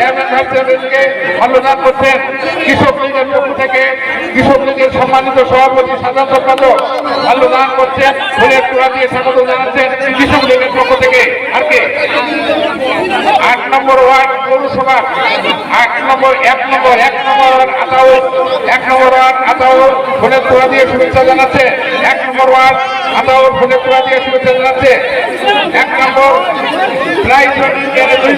Chairman vice চেয়ারম্যানকে মাল্যদান করছেন। কৃষক লীগের পক্ষ থেকে কৃষক লীগের সম্মানিত সভাপতি সাধারণ সম্পাদক মাল্যদান করছেন ফুলের তোড়া দিয়ে স্বাগত জানাচ্ছেন কৃষক লীগের পক্ষ থেকে। আর কে? আট নম্বর ওয়ার্ড পৌরসভা। আট নম্বর, এক নম্বর এক নম্বর ওয়ার্ড আতাউর এক নম্বর ওয়ার্ড আতাউর ফুলের তোড়া দিয়ে শুভেচ্ছা জানাচ্ছে। এক নম্বর ওয়ার্ড আতাউর ফুলের তোড়া দিয়ে শুভেচ্ছা জানাচ্ছে। এক নম্বর দুই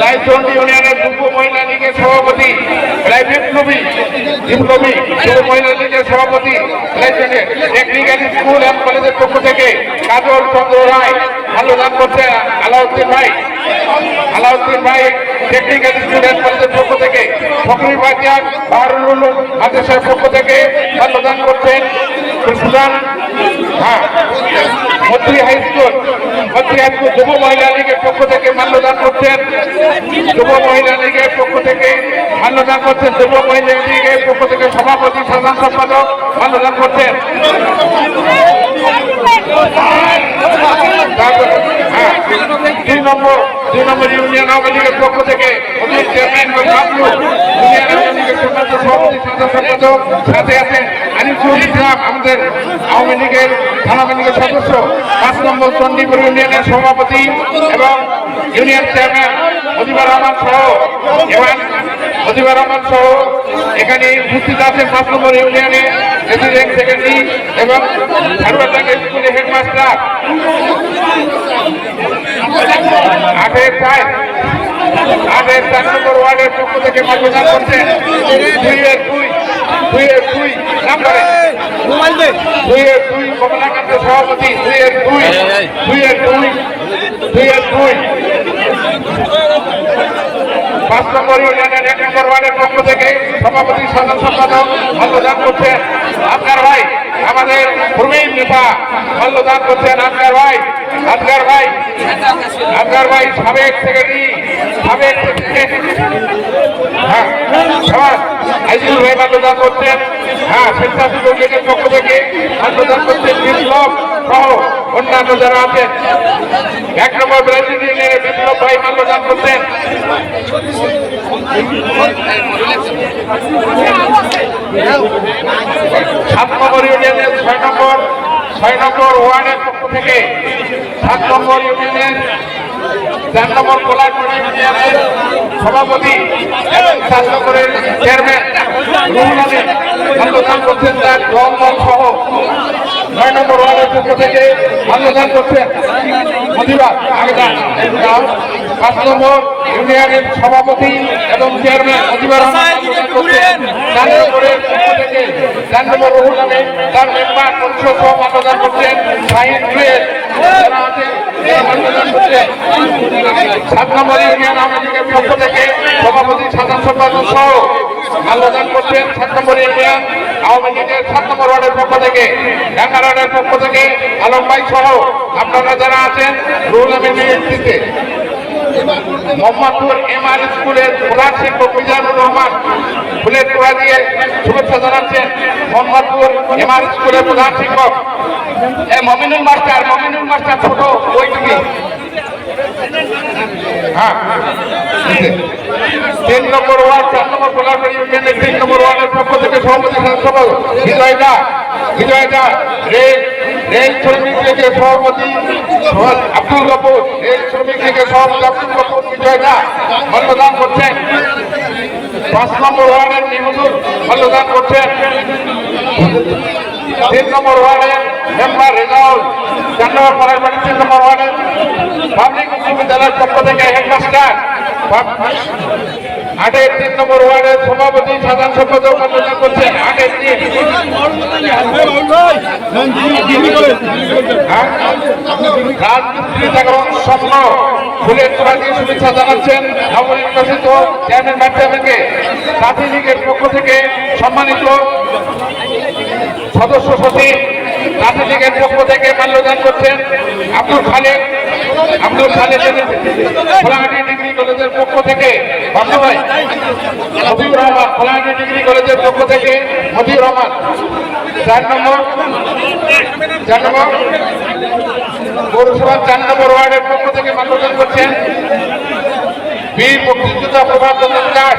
লাইচন্ডি ইউনিয়নের যুব মহিলা লীগের সভাপতি, প্রায় বিপ্লবী বিপ্লবী যুব মহিলা লীগের সভাপতি টেকনিক্যাল স্কুল অ্যান্ড কলেজের পক্ষ থেকে কাজল চন্দ্র রায় ভালোদান করছে আলাউদ্দিন ভাই। আলাউদ্দিন ভাই টেকনিক্যাল অ্যান্ড কলেজের পক্ষ থেকে ফকরি বাজার বাহারুল মাদ্রাসার পক্ষ থেকে ভালোদান করছেন সুদান হ্যাঁ মন্ত্রী হাই স্কুল একটু যুব মহিলা লীগের পক্ষ থেকে মাল্যদান করছেন। যুব মহিলা লীগের পক্ষ থেকে মাল্যদান করছেন। যুব মহিলা লীগের পক্ষ থেকে সভাপতি সাধারণ সম্পাদক মাল্যদান করছেন। হ্যাঁ, দুই নম্বর দুই নম্বর ইউনিয়ন আওয়ামী লীগের পক্ষ থেকে অভিযোগ চেয়ারম্যান ইউনিয়ন আওয়ামী লীগের সম্মানিত সভাপতি সম্পাদক সাথে আছেন আমাদের আওয়ামী লীগের সদস্য, পাঁচ নম্বর চণ্ডীপুর ইউনিয়নের সভাপতি এবং ইউনিয়ন চেয়ারম্যান মজিবুর রহমান সহ, এবং মজিবুর রহমান সহ এখানে উপস্থিত আছেন পাঁচ নম্বর ইউনিয়নে প্রেসিডেন্ট সেক্রেটারি এবং ধারবাডাঙ্গা স্কুলের হেডমাস্টার আটের চার আটের চার নম্বর ওয়ার্ডের পক্ষ থেকে মাল্যদান করছেন দুই দুইয়ের দুই নাম্বারে। দুই কমলাকান্ত সভাপতি দুইয়ের দুই দুইয়ের দুই দুইয়ের দুই। পাঁচ নম্বর ইউনিয়নের এক নম্বর ওয়ার্ডের পক্ষ থেকে সভাপতি সাধারণ সম্পাদক মাল্যদান করছেন আমাদের প্রবীণ নেতা মাল্যদান করছেন আপনার ভাই, আজগার ভাই আজগার ভাই, সাবেক সেক্রেটারি, সাবেক হ্যাঁ আইজুল ভাই মাল্যদান করছেন। হ্যাঁ স্বেচ্ছাসেবক লীগের পক্ষ থেকে মাল্যদান করছেন। বিপ্লব সহ অন্যান্য যারা আছেন। এক নম্বর ব্রাজিলিয়ানের বিপ্লব ভাই মাল্যদান করছেন। সাত নম্বর ইউনিয়নের ছয় নম্বর ছয় নম্বর ওয়ার্ডের পক্ষ থেকে সাত নম্বর ইউনিয়নের চার নম্বর কোলাটুড়ি ইউনিয়নের সভাপতি এবং সাত নম্বরের চেয়ারম্যান রুহুল আমিন মাল্যদান করছেন তার জলমল সহ নয় নম্বর ওয়ার্ডের পক্ষ থেকে মাল্যদান করছেন মজিবার আগে। পাঁচ নম্বর ইউনিয়নের সভাপতি এবং চেয়ারম্যান করছেন চার নম্বর রুহুল তার মেম্বার পরিষদ সহ করছেন শাহিন জুয়েল সাত নম্বর ইউনিয়ন লীগের পক্ষ থেকে সভাপতি সাধারণ সম্পাদক সহ মাল্যদান করছেন সাত নম্বর ইউনিয়ন আওয়ামী লীগের সাত নম্বর ওয়ার্ডের পক্ষ থেকে। ঢাকা ওয়ার্ডের পক্ষ থেকে আলম ভাই সহ আপনারা যারা আছেন রুহুল আমিনের নেতৃত্বে মোহাম্মদপুর এম আর স্কুলের প্রধান শিক্ষক মিজানুর রহমান ফুলের তোড়া দিয়ে শুভেচ্ছা জানাচ্ছেন মোহাম্মদপুর এম আর স্কুলের প্রধান শিক্ষক। মমিনুল মাস্টার মমিনুল মাস্টার ছোট ওই তুমি হ্যাঁ। তিন নম্বর ওয়ার্ড, চার নম্বর ইউনিয়নের তিন নম্বর ওয়ার্ডের পক্ষ থেকে সভাপতি বিজয় দা। বিজয় দা রেল রেল শ্রমিক লীগের সভাপতি আব্দুল কাপুর রেল শ্রমিক লীগের সভাপতি আব্দুল কাপুর বিজয় দা মাল্যদান করছেন। পাঁচ নম্বর ওয়ার্ডের নিহমুদুল মাল্যদান করছেন। তিন নম্বর ওয়ার্ডের মেম্বার রেজাউল, চার নম্বর বাড়ি তিন নম্বর ওয়ার্ডের পাবলিক উচ্চ বিদ্যালয়ের পক্ষ থেকে হেডমাস্টার আটের তিন নম্বর ওয়ার্ডের সভাপতি, সাধারণ সম্পাদক আলোচনা করছেন আটের তিন হ্যাঁ? জাগরণ স্বপ্ন, ফুলের দিয়ে শুভেচ্ছা জানাচ্ছেন নবনির্বাচিত চেয়ারম্যান জাতি লীগের পক্ষ থেকে সম্মানিত সদস্য সচিব লীগের পক্ষ থেকে মাল্যদান করছেন আব্দুল খালেদ। আব্দুল খালেদের খোলাহাটি ডিগ্রি কলেজের পক্ষ থেকে মতিউর রহমান খোলাহাটি ডিগ্রি কলেজের পক্ষ থেকে মতিউর রহমান, চার নম্বর চার নম্বর, পৌরসভার চার নম্বর ওয়ার্ডের পক্ষ থেকে মাল্যদান করছেন বীর মুক্তিযোদ্ধা প্রভাত দাস।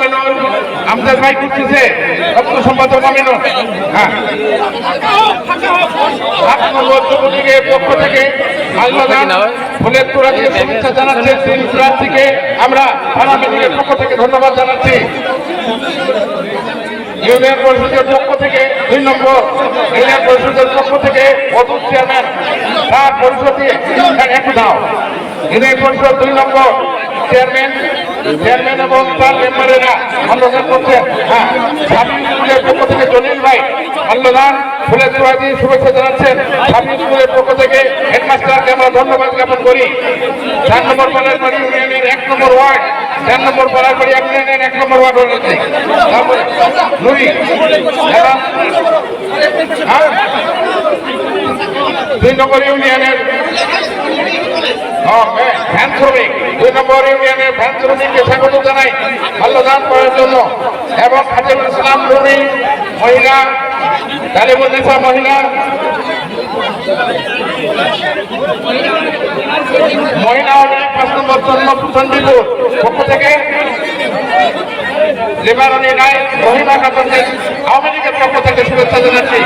আমাদের ভাই করতেছে। দপ্তর সম্পাদক মমিনুল হ্যাঁ। যুবলীগের পক্ষ থেকে ফুলের তোরা দিয়ে শুভেচ্ছা জানাচ্ছেন। তিন প্রার্থীকে আমরা মিটিংয়ের পক্ষ থেকে ধন্যবাদ জানাচ্ছি। ইউনিয়ন পরিষদের পক্ষ থেকে দুই নম্বর ইউনিয়ন পরিষদের পক্ষ থেকে অদূর চেয়ারম্যান তার পরিষদ একটু দাও। ইউনিয়ন পরিষদ দুই নম্বর চেয়ারম্যান চেয়ারম্যান এবং তার মেম্বারেরা মাল্যদান করছেন। হ্যাঁ স্কুলের পক্ষ থেকে জলিল ভাই মাল্যদান ফুলের তোড়া শুভেচ্ছা জানাচ্ছেন। ছাব্বিশ স্কুলের পক্ষ থেকে হেডমাস্টারকে আমরা ধন্যবাদ জ্ঞাপন করি। চার নম্বর পালারবাড়ি ইউনিয়নের এক নম্বর ওয়ার্ড, চার নম্বর পালারবাড়ি ইউনিয়নের এক নম্বর ওয়ার্ড রয়েছে হ্যাঁ? দুই নম্বর ইউনিয়নের ভ্যান শ্রমিক। দুই নম্বর ইউনিয়নের ভ্যান শ্রমিককে স্বাগত জানাই মাল্যদান করার জন্য। এবং খাজুল ইসলাম নুরি মহিলা তালিমুন্নেসা মহিলা মহিলা পাঁচ নম্বর চন্দ্রপুর পক্ষ থেকে। লেবারনি রায় মহিলা খাতুনকে আওয়ামী লীগের পক্ষ থেকে শুভেচ্ছা জানাচ্ছি।